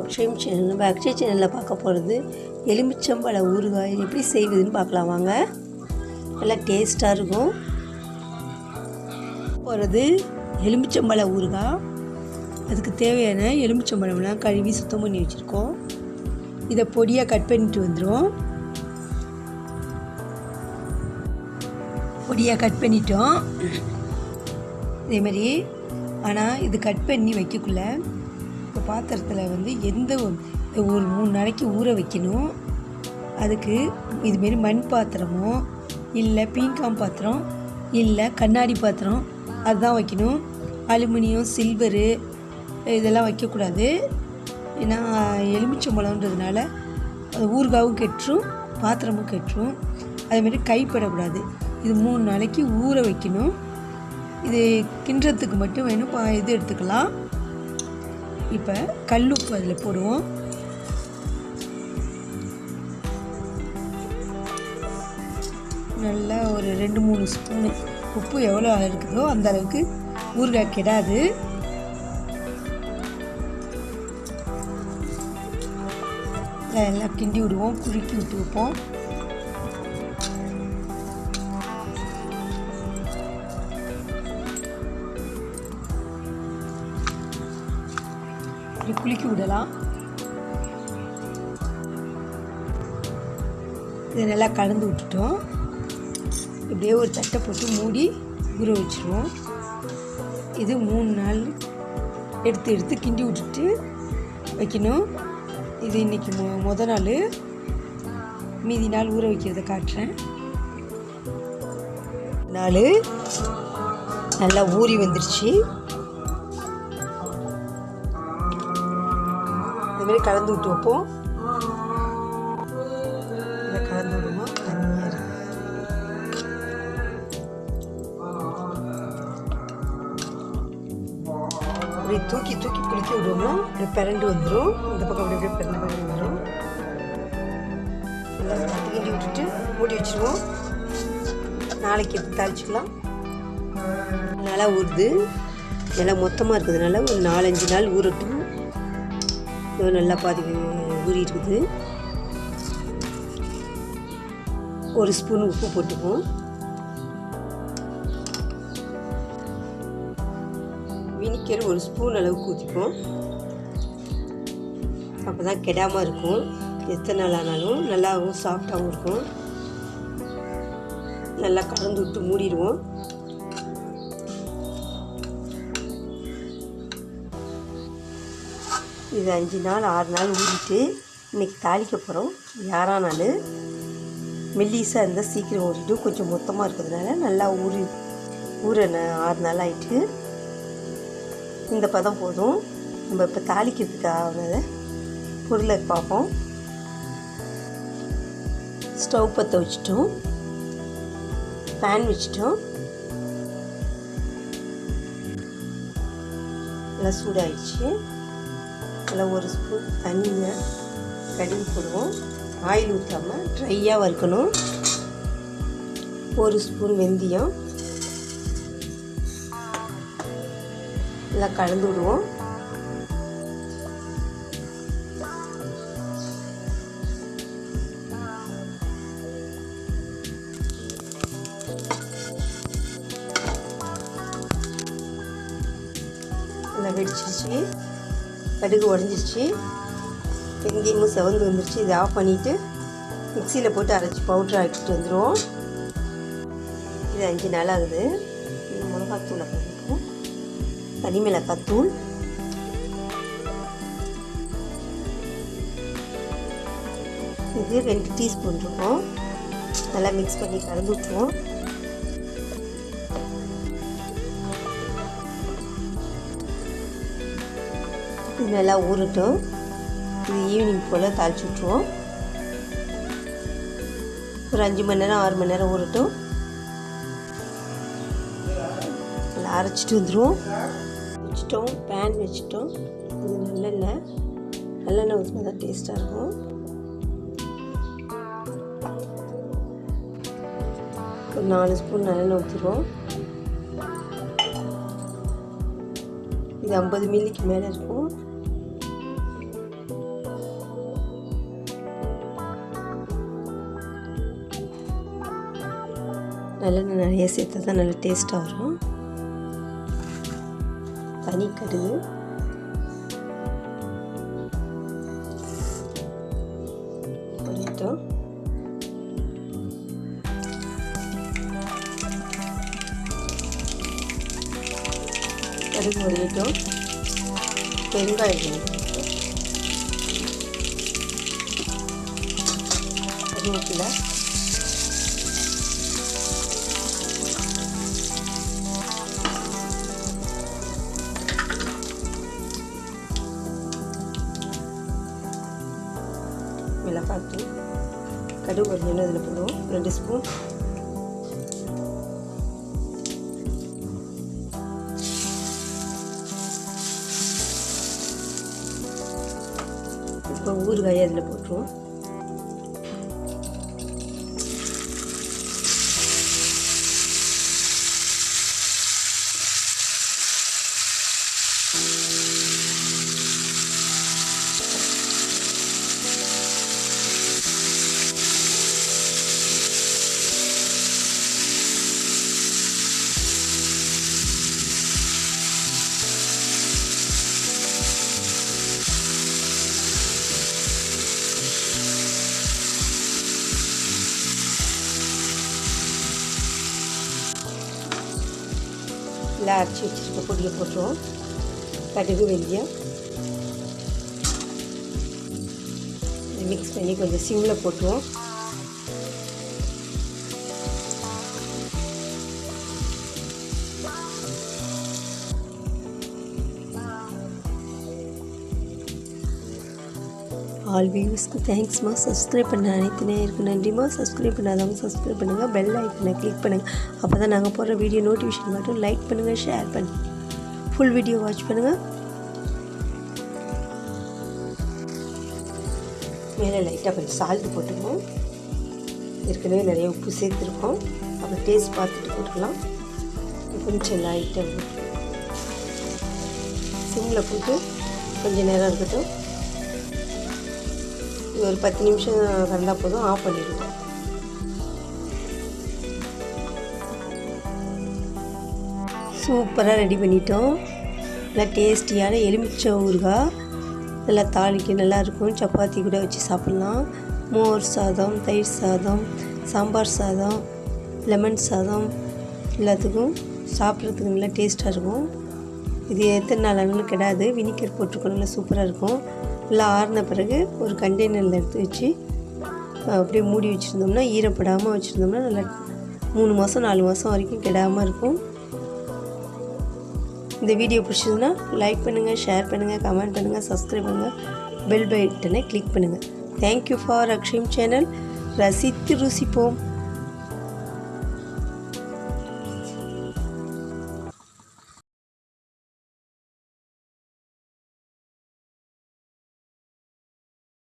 Akshayam channel நம்ம அக்ஷய் சேனலில் பார்க்க போகிறது எலுமிச்சம்பழ ஊறுகாய் எப்படி செய்வதுன்னு பார்க்கலாம் வாங்க. நல்லா டேஸ்ட்டாக இருக்கும். போகிறது எலுமிச்சம்பழ ஊறுகாய். அதுக்கு தேவையான எலுமிச்சம்பழம்லாம் கழுவி சுத்தம் பண்ணி வச்சுருக்கோம். இதை பொடியாக கட் பண்ணிட்டு வந்துடும் பொடியாக கட் பண்ணிட்டோம். இதேமாதிரி ஆனால் இது கட் பண்ணி வைக்கக்குள்ள இப்போ பாத்திரத்தில் வந்து எந்த ஒரு மூணு நாளைக்கு ஊற வைக்கணும். அதுக்கு இதுமாரி மண் பாத்திரமோ இல்லை பீங்காம் பாத்திரம் இல்லை கண்ணாடி பாத்திரம் அதுதான் வைக்கணும். அலுமினியம் சில்வரு இதெல்லாம் வைக்கக்கூடாது. ஏன்னா எலுமிச்சம்பழம்ன்றதுனால அது ஊறுகாவும் கெட்டுரும் பாத்திரமும் கெட்டுரும். அதேமாரி கைப்படக்கூடாது. இது மூணு நாளைக்கு ஊற வைக்கணும். இது கிண்டுறதுக்கு மட்டும் வேணும். பா இது எடுத்துக்கலாம். இப்போ கல்லுப்பு அதில் போடுவோம். நல்லா ஒரு ரெண்டு மூணு ஸ்பூனு. உப்பு எவ்வளோ இருக்குதோ அந்த அளவுக்கு ஊறுகாய் கெடாது. எல்லாம் கிண்டி விடுவோம் குறுக்கி விட்டு வைப்போம். குளிக்க விடலாம். இதை நல்லா கலந்து விட்டுட்டோம். இப்படியே ஒரு தட்டை போட்டு மூடி ஊற வச்சுருவோம். இது மூணு நாள் எடுத்து எடுத்து கிண்டி விட்டுட்டு வைக்கணும். இது இன்றைக்கி மொ முத நாள். மீதி நாள் ஊற வைக்கிறத காட்டுறேன். நாள் நல்லா ஊறி வந்துருச்சு. இதுமாரி கலந்து விட்டு வைப்போம் இதை கலந்து விடுவோம் தண்ணியாக இருக்கு. அப்படி தூக்கி தூக்கி குளிக்க விடுவோம்? இப்படி பிறண்டு வந்துடும் இந்த பக்கம் அப்படி அப்படியே பிறண்டு பிறண்டு வந்துடும் நல்லா கிண்டி விட்டுட்டு மூடி வச்சுருவோம். நாளைக்கு எடுத்து தாளிச்சிக்கலாம். நல்லா ஊறுது. நல்லா மொத்தமாக இருக்கிறதுனால ஒரு நாலஞ்சு நாள் ஊறட்டும். நல்லா பாதி ஊறி இருக்குது ஒரு ஸ்பூன் உப்பு போட்டுப்போம் வினிக்கர் ஒரு ஸ்பூன் அளவுக்கு ஊற்றிப்போம் அப்போ தான் கெடாமல் இருக்கும். எத்தனை நாள் ஆனாலும் நல்லாவும் சாஃப்டாகவும் இருக்கும். நல்லா கலந்து விட்டு மூடிடுவோம். இது அஞ்சு நாள் ஆறு நாள் ஊறிட்டு இன்றைக்கி தாளிக்க போகிறோம் யாரா நாள் மெல்லிஸாக இருந்தால் சீக்கிரம் ஊறிடும் கொஞ்சம் மொத்தமாக இருக்கிறதுனால நல்லா ஊறி ஊற ஆறு நாள் ஆகிட்டு இந்த பதம் போதும். நம்ம இப்போ தாளிக்கிறதுக்காக பொருளை பார்ப்போம். ஸ்டவ் பற்ற வச்சிட்டோம். பேன் வச்சிட்டோம். நல்லா சூடாகிடுச்சு நல்லா ஒரு ஸ்பூன் தண்ணியை கடுகு போடுவோம். ஆயில் ஊற்றாமல் ட்ரையாக வறுக்கணும். ஒரு ஸ்பூன் வெந்தயம். நல்லா கலந்து விடுவோம். நல்லா வெடிச்சிருச்சு. கடுகு உடஞ்சிருச்சு. வெந்தயமும் செவந்து வந்துருச்சு. இதை ஆஃப் பண்ணிவிட்டு மிக்சியில் போட்டு அரைச்சி பவுட்ரு ஆக்கிட்டு வந்துடுவோம் இது அஞ்சு நாள் ஆகுது. மிளகாத்தூளை பண்ணிப்போம் தனி மிளகாத்தூள். இது ரெண்டு டீஸ்பூன் இருக்கும். நல்லா மிக்ஸ் பண்ணி கலந்து விட்டுருவோம். நல்லா ஊறட்டும். இது ஈவினிங் போல் தாளிச்சு விட்ருவோம் ஒரு அஞ்சு மணி நேரம் ஆறு மணி நேரம் ஊறட்டும். நல்லா அரைச்சிட்டு வந்துடுவோம் வச்சிட்டோம். பேன் வச்சிட்டோம். இது நல்லெண்ணெய். நல்லெண்ணெய் ஊற்றினா தான் டேஸ்ட்டாக இருக்கும். ஒரு நாலு ஸ்பூன் நல்லெண்ணெய் ஊற்றிடுவோம் இது ஐம்பது மில்லிக்கு மேலே இருக்கும். நல்லெண்ணெய் நிறைய சேர்த்தா தான் நல்லா டேஸ்ட்டாக வரும். பனிக்கடுகு கடுகு பொரியட்டும். கடுகு பொரியட்டும். பெருங்காயம் கருவேப்பிலை. கடுகு கொஞ்சம் இதில் போடுவோம். ரெண்டு ஸ்பூன். இப்போ ஊறுகாயை அதில் போட்டுருவோம். எல்லாம் அரைச்சி வச்சுருக்க பொடியை போட்டுருவோம். கடுகு வெந்தயம். மிக்ஸ் பண்ணி கொஞ்சம் சிம்மில் போட்டுருவோம். ஆல் வியூஸ்க்கு தேங்க்ஸ்மா சப்ஸ்கிரைப் பண்ண அனைத்து நேருக்கு நன்றிம்மா. சப்ஸ்கிரைப் பண்ணாதவங்க சப்ஸ்கிரைப் பண்ணுங்கள் பெல் ஐக்கனை கிளிக் பண்ணுங்கள் அப்போ தான் நாங்கள் போடுற வீடியோ நோட்டிஃபிகேஷன் மட்டும் லைக் பண்ணுங்கள் ஷேர் பண்ணுங்கள் ஃபுல் வீடியோ வாட்ச் பண்ணுங்கள் மேலே லைட்டாக கொஞ்சம் சால்ட் போட்டுக்குவோம் ஏற்கனவே நிறைய உப்பு சேர்த்துருக்கோம். அப்புறம் டேஸ்ட் பார்த்துட்டு போட்டுக்கலாம். கொஞ்சம் லைட்டாக சிம்மில் போட்டு கொஞ்சம் நேரம் இருக்கட்டும். இது ஒரு பத்து நிமிஷம் வந்தால் போதும் ஆஃப் பண்ணிடுவோம் சூப்பராக ரெடி பண்ணிட்டோம். நல்லா டேஸ்டியான எலுமிச்சை ஊறுகாய். நல்லா தாளிக்க நல்லாயிருக்கும் சப்பாத்தி கூட வச்சு சாப்பிட்லாம். மோர் சாதம் தயிர் சாதம் சாம்பார் சாதம் லெமன் சாதம் எல்லாத்துக்கும் சாப்பிட்றதுக்கு நல்லா டேஸ்ட்டாக இருக்கும். இது எத்தனை நாள் ஆனாலும் கிடையாது வினிகர் போட்டிருக்கோம். நல்லா சூப்பராக இருக்கும். நல்லா ஆறின பிறகு ஒரு கண்டெய்னரில் எடுத்து வச்சு அப்படியே மூடி வச்சுருந்தோம்னா ஈரப்படாமல் வச்சுருந்தோம்னா நல்லா மூணு மாதம் நாலு மாதம் வரைக்கும் கெடாமல் இருக்கும். இந்த வீடியோ பிடிச்சதுன்னா லைக் பண்ணுங்கள் ஷேர் பண்ணுங்கள் கமெண்ட் பண்ணுங்கள் சப்ஸ்கிரைப் பண்ணுங்கள் பெல் பட்டனை கிளிக் பண்ணுங்கள் தேங்க்யூ ஃபார் அக்ஷயம் சேனல் ரசித்து ருசிப்போம்.